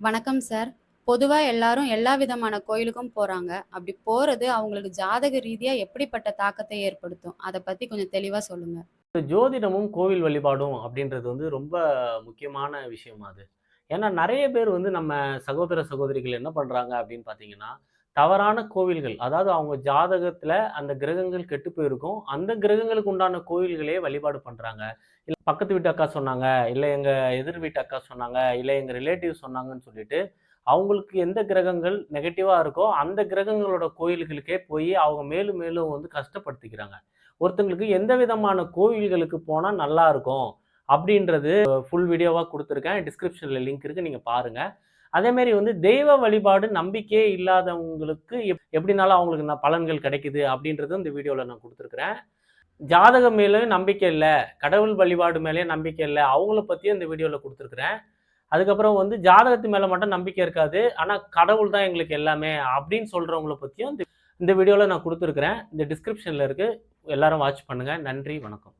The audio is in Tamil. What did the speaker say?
வணக்கம் சார். பொதுவா எல்லாரும் எல்லா விதமான கோயிலுக்கும் போறாங்க. அப்படி போறது அவங்களுக்கு ஜாதக ரீதியா எப்படிப்பட்ட தாக்கத்தை ஏற்படுத்தும்? அதை பத்தி கொஞ்சம் தெளிவா சொல்லுங்க. ஜோதிடமும், கோவில் வழிபாடும் அப்படின்றது வந்து ரொம்ப முக்கியமான விஷயம் அது. ஏன்னா நிறைய பேர் வந்து நம்ம சகோதர, சகோதரிகள் என்ன பண்றாங்க அப்படின்னு பார்த்தீங்கன்னா, தவறான கோவில்கள் அதாவது அவங்க ஜாதகத்துல அந்த கிரகங்கள் கெட்டு போயிருக்கும். அந்த கிரகங்களுக்கு உண்டான கோவில்களே வழிபாடு பண்றாங்க. இல்லை பக்கத்து வீட்டு அக்கா சொன்னாங்க, இல்லை எங்க எதிர் வீட்டு அக்கா சொன்னாங்க, இல்லை எங்க ரிலேட்டிவ் சொன்னாங்கன்னு சொல்லிட்டு, அவங்களுக்கு எந்த கிரகங்கள் நெகட்டிவா இருக்கோ, அந்த கிரகங்களோட கோயில்களுக்கே போய் அவங்க மேலும் மேலும் வந்து கஷ்டப்படுத்திக்கிறாங்க. ஒருத்தங்களுக்கு எந்த விதமான கோவில்களுக்கு போனா நல்லா இருக்கும் அப்படின்றது ஃபுல் வீடியோவாக கொடுத்துருக்கேன் டிஸ்கிரிப்ஷனில் லிங்க் இருக்குது நீங்கள் பாருங்கள் அதேமாரி வந்து தெய்வ வழிபாடு நம்பிக்கையே இல்லாதவங்களுக்கு எப் எப்படினாலும் அவங்களுக்கு ந பலன்கள் கிடைக்குது அப்படின்றதும் இந்த வீடியோவில் நான் கொடுத்துருக்குறேன் ஜாதகம் மேலேயும் நம்பிக்கை இல்லை கடவுள் வழிபாடு மேலேயும் நம்பிக்கை இல்லை அவங்கள பற்றியும் இந்த வீடியோவில் கொடுத்துருக்குறேன் அதுக்கப்புறம் வந்து ஜாதகத்து மேலே மட்டும் நம்பிக்கை இருக்காது. ஆனால் கடவுள் தான் எங்களுக்கு எல்லாமே அப்படின்னு சொல்கிறவங்கள பற்றியும் இந்த வீடியோவில் நான் கொடுத்துருக்குறேன் இந்த டிஸ்கிரிப்ஷனில் இருக்குது எல்லாரும் வாட்ச் பண்ணுங்கள் நன்றி, வணக்கம்.